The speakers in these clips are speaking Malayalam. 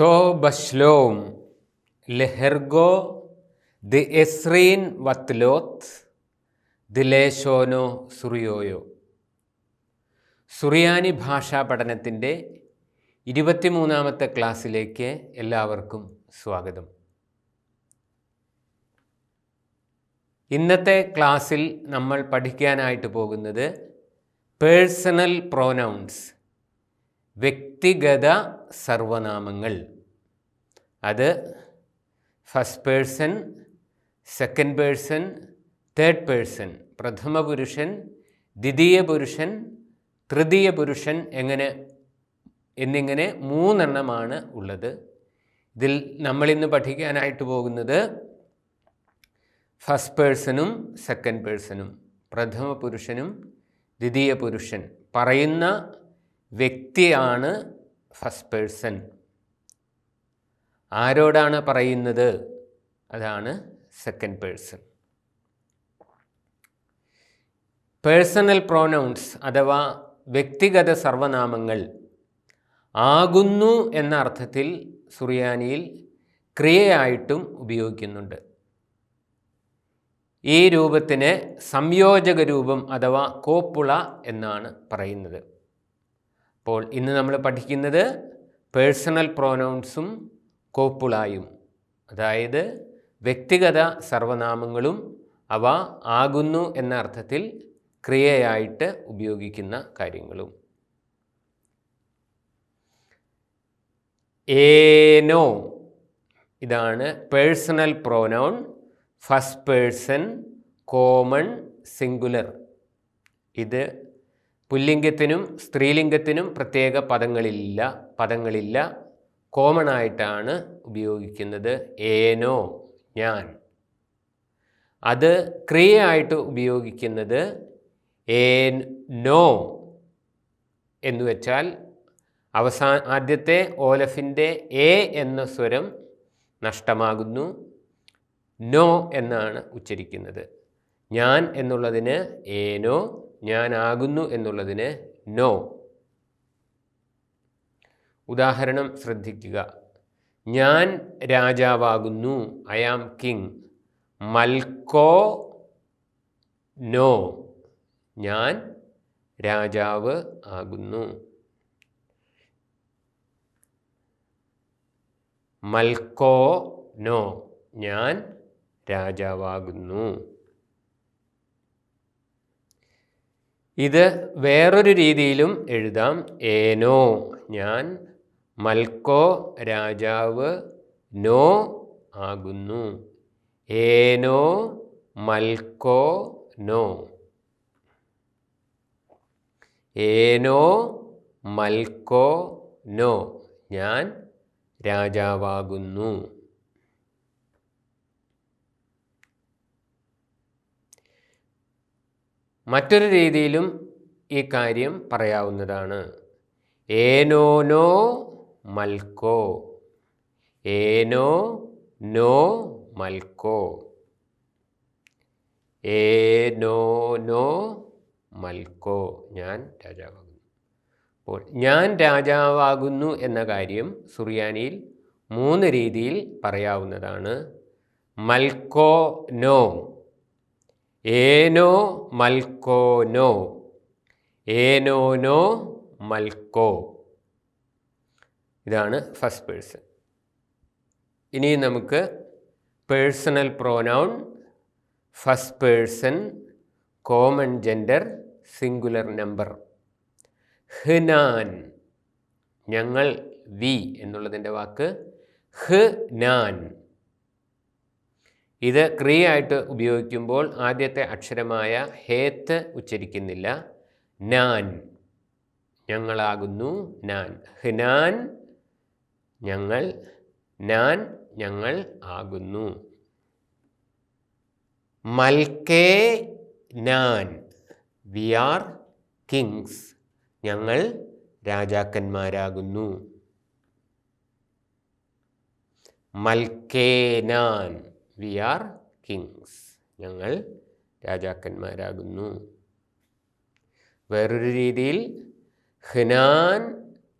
തോ ബശ്ലോം ലെഹെർഗോ ദി എസ്രീൻ വത്ലോത്ത് ദിലേശോനോ സുറിയോയോ. സുറിയാനി ഭാഷാ പഠനത്തിന്റെ ഇരുപത്തിമൂന്നാമത്തെ ക്ലാസ്സിലേക്ക് എല്ലാവർക്കും സ്വാഗതം. ഇന്നത്തെ ക്ലാസ്സിൽ നമ്മൾ പഠിക്കാനായിട്ട് പോകുന്നത് പേഴ്സണൽ പ്രോനൗൺസ് വ്യക്തിഗത സർവനാമങ്ങൾ. അത് first person second person third person പ്രഥമ പുരുഷൻ ദ്വിതീയ പുരുഷൻ തൃതീയ പുരുഷൻ എങ്ങനെ എന്നിങ്ങനെ മൂന്നെണ്ണമാണ് ഉള്ളത്. ഇതിൽ നമ്മളിന്ന് പഠിക്കാനായിട്ട് പോകുന്നത് ഫസ്റ്റ് പേഴ്സണും സെക്കൻഡ് പേഴ്സണും പ്രഥമ പുരുഷനും ദ്വിതീയ പുരുഷൻ. പറയുന്ന വ്യക്തിയാണ് ഫസ്റ്റ് പേഴ്സൺ ആരോടാണ് പറയുന്നത്? അതാണ് സെക്കൻഡ് പേഴ്സൺ പേഴ്സണൽ പ്രോനൗൺസ് അഥവാ വ്യക്തിഗത സർവനാമങ്ങൾ ആകുന്നു എന്ന അർത്ഥത്തിൽ സുറിയാനിയിൽ ക്രിയയായിട്ടും ഉപയോഗിക്കുന്നുണ്ട്. ഈ രൂപത്തിന് സംയോജക രൂപം അഥവാ കോപ്പുള എന്നാണ് പറയുന്നത്. അപ്പോൾ ഇന്ന് നമ്മൾ പഠിക്കുന്നത് പേഴ്സണൽ പ്രോനൗൺസും കോപ്പുളായും. അതായത് വ്യക്തിഗത സർവനാമങ്ങളും അവ ആകുന്നു എന്ന അർത്ഥത്തിൽ ക്രിയയായിട്ട് ഉപയോഗിക്കുന്ന കാര്യങ്ങളും. ഏനോ ഇതാണ് personal pronoun first person common singular. ഇത് പുല്ലിംഗത്തിനും സ്ത്രീലിംഗത്തിനും പ്രത്യേക പദങ്ങളില്ല പദങ്ങളില്ല. കോമൺ ആയിട്ടാണ് ഉപയോഗിക്കുന്നത് ഏനോ ഞാൻ. അത് ക്രിയയായിട്ട് ഉപയോഗിക്കുന്നത് ഏൻ നോ എന്ന് വെച്ചാൽ അവസാ ആദ്യത്തെ ഓലഫിന്റെ എ എന്ന സ്വരം നഷ്ടമാകുന്നു. നോ എന്നാണ് ഉച്ചരിക്കുന്നത്. ഞാൻ എന്നുള്ളതിന് ഏനോ ഞാനാകുന്നു എന്നുള്ളതിന് നോ ഉദാഹരണം ശ്രദ്ധിക്കുക. ഞാൻ രാജാവാകുന്നു. ഐ ആം കിങ് മൽക്കോ നോ ഞാൻ രാജാവ് ആകുന്നു. മൽക്കോ നോ ഞാൻ രാജാവാകുന്നു. ഇത് വേറൊരു രീതിയിലും എഴുതാം. ഏനോ ഞാൻ മൽക്കോ രാജാവ് നോ ആകുന്നു. ഏനോ മൽക്കോ നോ. ഏനോ മൽക്കോ നോ ഞാൻ രാജാവാകുന്നു. മറ്റൊരു രീതിയിലും ഈ കാര്യം പറയാവുന്നതാണ്. ഏനോ നോ മൽക്കോ. ഏനോ നോ മൽക്കോ. ഏനോ നോ മൽക്കോ. ഞാൻ രാജാവാകുന്നു. അപ്പോൾ ഞാൻ രാജാവാകുന്നു എന്ന കാര്യം സുറിയാനിയിൽ മൂന്ന് രീതിയിൽ പറയാവുന്നതാണ്. മൽക്കോ നോ. ഏനോ മൽക്കോനോ. ഏനോനോ മൽക്കോ. ഇതാണ് ഫസ്റ്റ് പേഴ്സൺ ഇനി നമുക്ക് personal pronoun first person common gender singular number ഹ്നാൻ. ഞങ്ങൾ വി എന്നുള്ളതിന്റെ വാക്ക് ഹ് നാൻ ഇത് ക്രിയയായിട്ട് ഉപയോഗിക്കുമ്പോൾ ആദ്യത്തെ അക്ഷരമായ ഹേത്ത് ഉച്ചരിക്കുന്നില്ല. നാൻ. ഞങ്ങളാകുന്നു നാൻ. ഹ്നാൻ ഞങ്ങൾ നാൻ ഞങ്ങൾ ആകുന്നു. മൽക്കേ നാൻ. We are kings. ഞങ്ങൾ രാജാക്കന്മാരാകുന്നു. മൽക്കേനാൻ വി ആർ കിങ്സ് ഞങ്ങൾ രാജാക്കന്മാരാകുന്നു. വേറൊരു രീതിയിൽ ഹ്നാൻ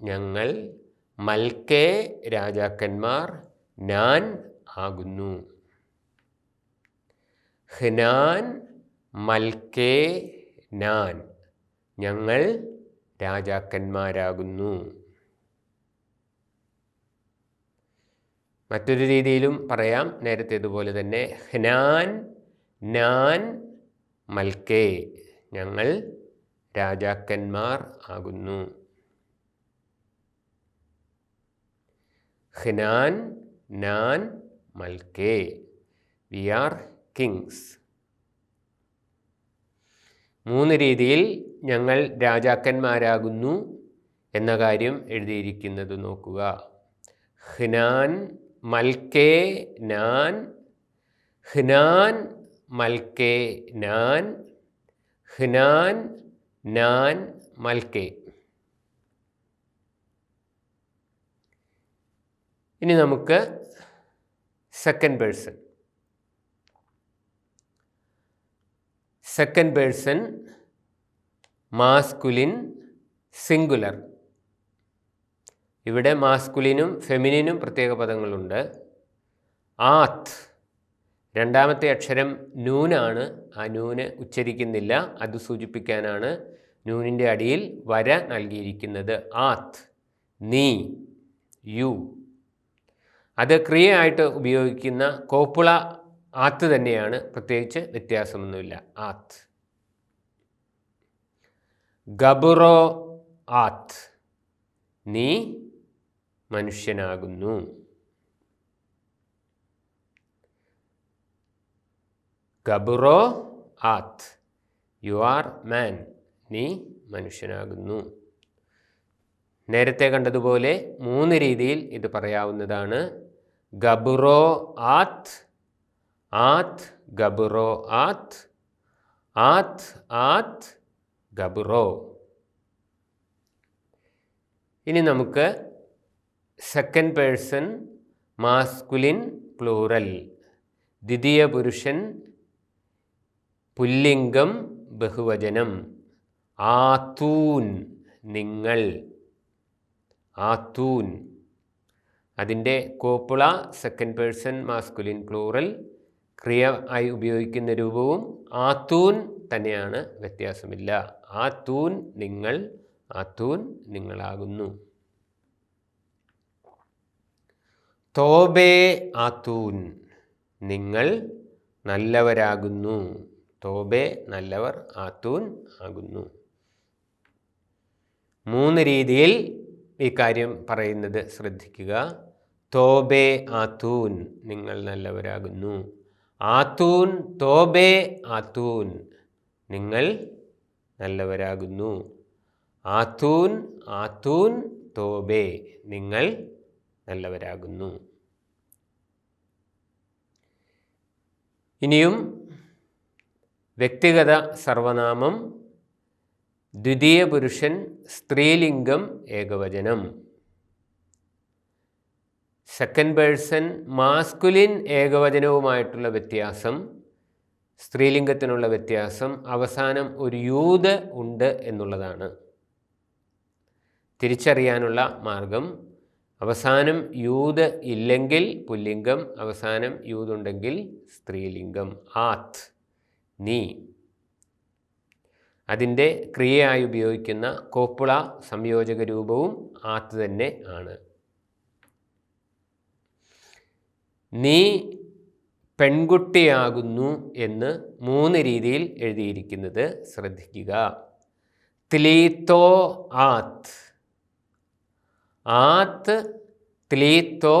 ഞങ്ങൾ മൽക്കേ രാജാക്കന്മാർ ഞാൻ ആകുന്നു. ഹ്നാൻ മൽക്കേ നാൻ ഞങ്ങൾ രാജാക്കന്മാരാകുന്നു. മറ്റൊരു രീതിയിലും പറയാം. നേരത്തെ ഇതുപോലെ തന്നെ ഹ്നാൻ നാൻ മൽക്കേ ഞങ്ങൾ രാജാക്കന്മാർ ആകുന്നു. ഹ്നാൻ നാൻ മൽക്കേ വി ആർ കിങ്സ്. മൂന്ന് രീതിയിൽ ഞങ്ങൾ രാജാക്കന്മാരാകുന്നു എന്ന കാര്യം എഴുതിയിരിക്കുന്നത് നോക്കുക. ഹ്നാൻ മൽക്കേ നാൻ ഹ്നാൻ മൽക്കേ നാൻ ഹ്നാൻ നാൻ മൽക്കേ. ഇനി നമുക്ക് second person second person masculine singular ഇവിടെ മാസ്കുലിനും ഫെമിനിനും പ്രത്യേക പദങ്ങളുണ്ട്. ആത്ത് രണ്ടാമത്തെ അക്ഷരം നൂനാണ്. ആ നൂന് ഉച്ചരിക്കുന്നില്ല. അത് സൂചിപ്പിക്കാനാണ് നൂനിന്റെ അടിയിൽ വര നൽകിയിരിക്കുന്നത്. ആത്ത് നീ യു. അത് ക്രിയയായിട്ട് ഉപയോഗിക്കുന്ന കോപ്പുള ആത്ത് തന്നെയാണ്. പ്രത്യേകിച്ച് വ്യത്യാസമൊന്നുമില്ല. ആത്ത്. ഗബുറോ ആത്ത് നീ മനുഷ്യനാകുന്നു. ഗബുറോ ആത്ത് യു ആർ മാൻ. നീ മനുഷ്യനാകുന്നു. നേരത്തെ കണ്ടതുപോലെ മൂന്ന് രീതിയിൽ ഇത് പറയാവുന്നതാണ്. ഗബുറോ ആത്ത് ആത്ത് ഗബുറോ ആത്ത് ആത്ത് ആത്ത് ഗബുറോ. ഇനി നമുക്ക് സെക്കൻഡ് പേഴ്സൺ മാസ്കുലിൻ പ്ലൂറൽ ദ്വിതീയ പുരുഷൻ പുല്ലിംഗം ബഹുവചനം. ആത്തൂൻ നിങ്ങൾ. ആത്തൂൻ. അതിന്റെ copula second person masculine plural ക്രിയ ആയി ഉപയോഗിക്കുന്ന രൂപവും ആത്തൂൻ തന്നെയാണ് വ്യത്യാസമില്ല. ആത്തൂൻ നിങ്ങൾ. ആത്തൂൻ നിങ്ങളാകുന്നു. തോബേ ആത്തൂൻ നിങ്ങൾ നല്ലവരാകുന്നു. തോബേ നല്ലവർ ആത്തൂൻ ആകുന്നു. മൂന്ന് രീതിയിൽ ഈ കാര്യം പറയുന്നത് ശ്രദ്ധിക്കുക. തോബേ ആത്തൂൻ നിങ്ങൾ നല്ലവരാകുന്നു. ആത്തൂൻ തോബേ ആത്തൂൻ നിങ്ങൾ നല്ലവരാകുന്നു. ആത്തൂൻ ആത്തൂൻ തോബേ നിങ്ങൾ നല്ലവരാകുന്നു. ഇനിയും വ്യക്തിഗത സർവനാമം ദ്വിതീയ പുരുഷൻ സ്ത്രീലിംഗം ഏകവചനം. സെക്കൻഡ് പേഴ്സൺ മാസ്കുലിൻ ഏകവചനവുമായിട്ടുള്ള വ്യത്യാസം സ്ത്രീലിംഗത്തിനുള്ള വ്യത്യാസം അവസാനം ഒരു യൂത് ഉണ്ട് എന്നുള്ളതാണ്. തിരിച്ചറിയാനുള്ള മാർഗം അവസാനം യൂത് ഇല്ലെങ്കിൽ പുല്ലിംഗം അവസാനം യൂതുണ്ടെങ്കിൽ സ്ത്രീലിംഗം. ആത് നീ. അതിന്റെ ക്രിയയായി ഉപയോഗിക്കുന്ന കോപ്പുള സംയോജക രൂപവും ആത്ത് തന്നെ ആണ്. നീ പെൺകുട്ടിയാകുന്നു എന്ന് മൂന്ന് രീതിയിൽ എഴുതിയിരിക്കുന്നത് ശ്രദ്ധിക്കുക. ത്ലീത്തോ ആത്ത്. ആത്ത് ത്ലീത്തോ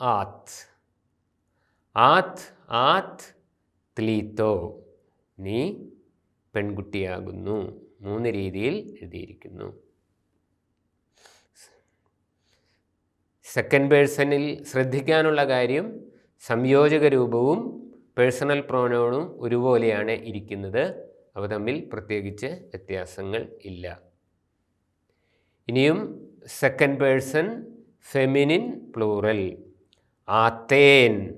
ആത്. ആത് ആത്ത് ത്ലീത്തോ നീ പെൺകുട്ടിയാകുന്നു. മൂന്ന് രീതിയിൽ എഴുതിയിരിക്കുന്നു. സെക്കൻഡ് പേഴ്സണിൽ ശ്രദ്ധിക്കാനുള്ള കാര്യം സംയോജക രൂപവും പേഴ്സണൽ പ്രോനോണും ഒരുപോലെയാണ് ഇരിക്കുന്നത്. അവ തമ്മിൽ പ്രത്യേകിച്ച് വ്യത്യാസങ്ങൾ ഇല്ല. ഇനിയും സെക്കൻഡ് പേഴ്സൺ ഫെമിനിൻ പ്ലൂറൽ ആത്തേൻ.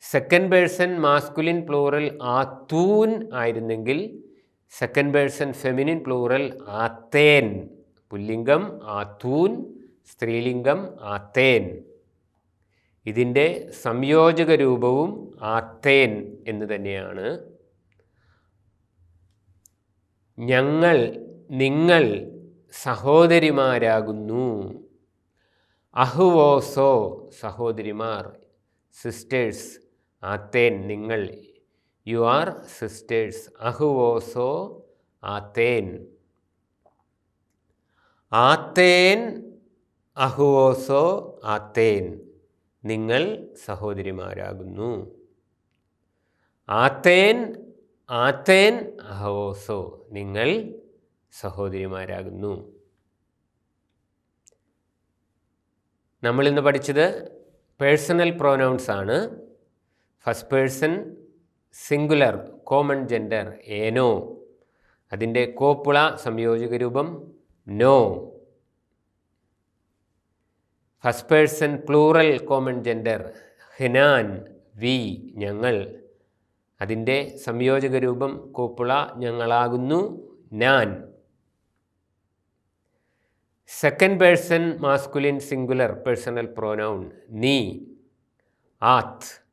സെക്കൻഡ് പേഴ്സൺ മാസ്കുലിൻ പ്ലൂറൽ ആത്തൂൻ ആയിരുന്നെങ്കിൽ സെക്കൻഡ് പേഴ്സൺ ഫെമിനിൻ പ്ലൂറൽ ആത്തേൻ. പുല്ലിംഗം ആത്തൂൻ സ്ത്രീലിംഗം ആത്തേൻ. ഇതിന്റെ സംയോജക രൂപവും ആത്തേൻ എന്ന് തന്നെയാണ്. ഞങ്ങൾ നിങ്ങൾ സഹോദരിമാരാകുന്നു. അഹുവോസോ സഹോദരിമാർ സിസ്റ്റേഴ്സ് ആത്തേൻ നിങ്ങൾ. യു ആർ സിസ്റ്റേഴ്സ് അഹുവോസോ ആത്തേൻ. ആത്തേൻ അഹുവോസോ ആത്തേൻ. നിങ്ങൾ സഹോദരിമാരാകുന്നു. ആത്തേൻ ആത്തേൻ അഹോസോ നിങ്ങൾ സഹോദരിമാരാകുന്നു. നമ്മളിന്ന് പഠിച്ചത് പേഴ്സണൽ പ്രോനൗൺസ് ആണ്. First person singular common gender ഏനോ അതിന്റെ കോപ്പുള സംയോജക രൂപം no. First person plural common gender ഹിനാൻ we ഞങ്ങൾ. അതിന്റെ സംയോജക രൂപം കോപ്പുള ഞങ്ങളാകുന്നു ഞാൻ second person masculine singular personal pronoun നീ ആത്ത്.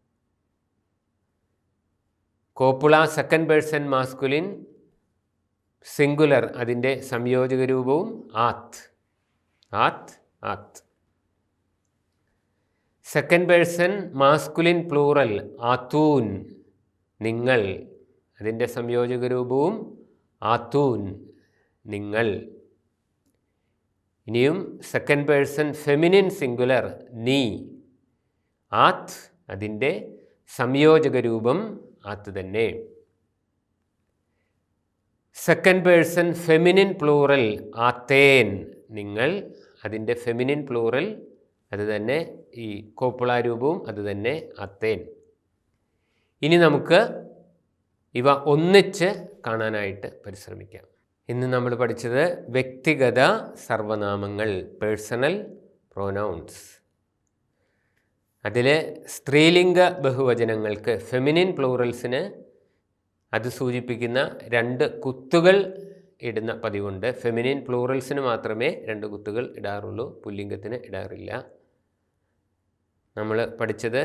Copula second person masculine singular അതിന്റെ സംയോജക രൂപവും ആത്ത്. ആത്ത് ആത്ത്. സെക്കൻഡ് പേഴ്സൺ മാസ്കുലിൻ പ്ലൂറൽ ആത്തൂൻ നിങ്ങൾ അതിന്റെ സംയോജക രൂപവും ആത്തൂൻ നിങ്ങൾ. ഇനിയും സെക്കൻഡ് പേഴ്സൺ ഫെമിനിൻ സിംഗുലർ നീ. ആത് അതിന്റെ സംയോജക രൂപം ആത്ത് തന്നെ. സെക്കൻഡ് പേഴ്സൺ ഫെമിനിൻ പ്ലൂറൽ ആത്തേൻ. നിങ്ങൾ അതിന്റെ ഫെമിനിൻ പ്ലൂറൽ അത് തന്നെ ഈ കോപ്പുള രൂപവും അത് തന്നെ അത്തേൻ ഇനി നമുക്ക് ഇവ ഒന്നിച്ച് കാണാനായിട്ട് പരിശ്രമിക്കാം. ഇന്ന് നമ്മൾ പഠിച്ചത് വ്യക്തിഗത സർവനാമങ്ങൾ പേഴ്സണൽ പ്രൊനൗൺസ് അതിൽ സ്ത്രീലിംഗ ബഹുവചനങ്ങൾക്ക് ഫെമിനിൻ പ്ലൂറൽസിന് അത് സൂചിപ്പിക്കുന്ന രണ്ട് കുത്തുകൾ ഇടുന്ന പതിവുണ്ട്. ഫെമിനിൻ പ്ലൂറൽസിന് മാത്രമേ രണ്ട് കുത്തുകൾ ഇടാറുള്ളൂ പുല്ലിംഗത്തിന് ഇടാറില്ല. നമ്മൾ പഠിച്ചത്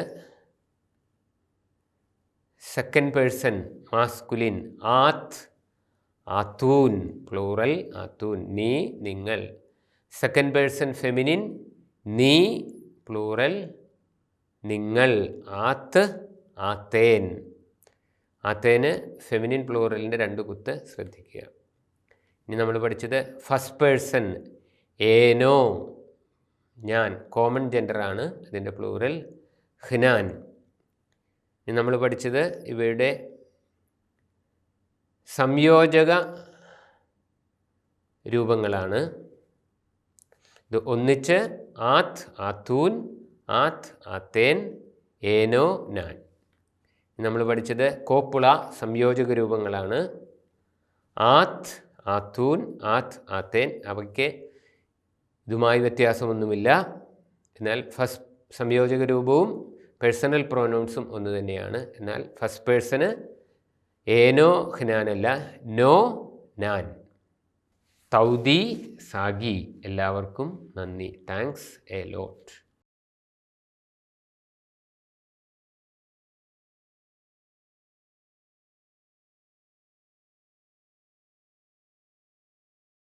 സെക്കൻഡ് പേഴ്സൺ മാസ്കുലിൻ ആത്ത് ആത്തൂൻ പ്ലൂറൽ ആത്തൂൻ. നീ നിങ്ങൾ. സെക്കൻഡ് പേഴ്സൺ ഫെമിനിൻ നീ പ്ലൂറൽ. നിങ്ങൾ. ആത്ത് ആത്തേൻ. ആത്തേന് ഫെമിനിൻ പ്ലൂറലിന്റെ രണ്ട് കുത്ത് ശ്രദ്ധിക്കുക. ഇനി നമ്മൾ പഠിച്ചത് ഫസ്റ്റ് പേഴ്സൺ ഏനോ. ഞാൻ കോമൺ ജെൻഡറാണ് അതിന്റെ പ്ലൂറൽ. ഹിനാൻ. ഇനി നമ്മൾ പഠിച്ചത് ഇവയുടെ സംയോജക രൂപങ്ങളാണ്. ഇത് ഒന്നിച്ച് ആത്ത് ആത്തൂൻ ആത്ത് ആത്തേൻ ഏനോ നാൻ. നമ്മൾ പഠിച്ചത് കോപ്പുള സംയോജക രൂപങ്ങളാണ്. ആത്ത് ആത്തൂൻ ആത്ത് ആത്തേൻ അവയ്ക്ക് ഇതുമായി വ്യത്യാസമൊന്നുമില്ല. എന്നാൽ ഫസ്റ്റ് സംയോജക രൂപവും പേഴ്സണൽ പ്രോനൗൺസും ഒന്ന് തന്നെയാണ്. എന്നാൽ ഫസ്റ്റ് പേഴ്സണ് ഏനോ ഹ്നാനല്ല നോ നാൻ. തൗദി സാഗി. എല്ലാവർക്കും നന്ദി. Thanks a lot.